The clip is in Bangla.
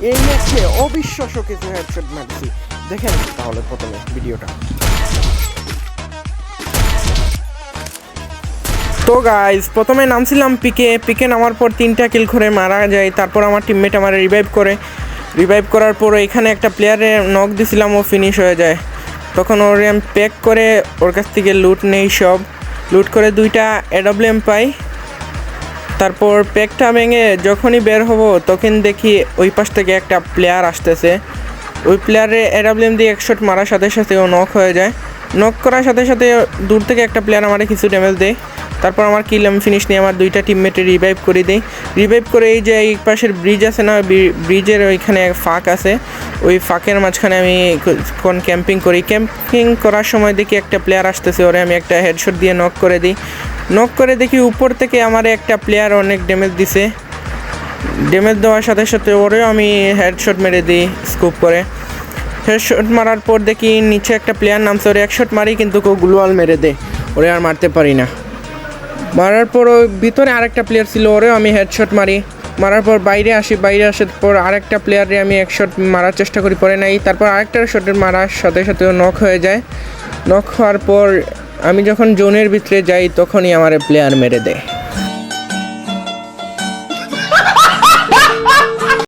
এই ম্যাচে অবিশ্বাস্য কিছু হেডশট মারছি। দেখেন তাহলে প্রথমে ভিডিওটা। তো গাইজ প্রথমে নামছিলাম পিকে। পিকে নামার পর তিনটা কিল করে মারা যায়। তারপর আমার টিমমেট আমার রিভাইভ করে। রিভাইভ করার পর এখানে একটা প্লেয়ারে নক দিছিলাম, ও ফিনিশ হয়ে যায়। তখন ওর আমি প্যাক করে ওর কাছ থেকে লুট নেই সব। লুট করে দুইটা এডব্লিউএম পাই। তারপর প্যাকটা ভেঙে যখনই বের হব, তখন দেখি ওই পাশ থেকে একটা প্লেয়ার আসতেছে। ওই প্লেয়ারে এডাব্লিউএম দিয়ে একশট মারার সাথে সাথে ও নক হয়ে যায়। নক করার সাথে সাথে দূর থেকে একটা প্লেয়ার আমারে কিছু ড্যামেজ দেয়। তারপর আমার কিল আমি ফিনিশ নিয়ে আমার দুইটা টিমমেটে রিভাইভ করে দিই। রিভাইভ করে এই যে এই পাশের ব্রিজ আছে না ব্রিজের ওইখানে ফাঁক আছে। ওই ফাঁকের মাঝখানে আমি কোন ক্যাম্পিং করি। ক্যাম্পিং করার সময় দেখি একটা প্লেয়ার আসতেছে, ওরে আমি একটা হেডশট দিয়ে নক করে দিই। নক করে দেখি উপর থেকে আমার একটা প্লেয়ার অনেক ড্যামেজ দিছে। ড্যামেজ দেওয়ার সাথে সাথে ওরেও আমি হেডশট মেরে দিই স্কুপ করে। হেডশট মারার পর দেখি নিচে একটা প্লেয়ার নামছে, ওরে এক শট মারি কিন্তু কেউ গ্লোয়াল মেরে দেয়। ওরে আর মারতে পারি না। মারার পর ওই ভিতরে আরেকটা প্লেয়ার ছিল, ওরেও আমি হেডশট মারি। মারার পর বাইরে আসি, বাইরে আসার পর আরেকটা প্লেয়ারে আমি এক শট মারার চেষ্টা করি, পরে নাই। তারপর আরেকটা শটে মারার সাথে সাথে নক হয়ে যায়। নক হওয়ার পর আমি যখন জোনের ভিতরে যাই তখনই আমার প্লেয়ার মেরে দেয়।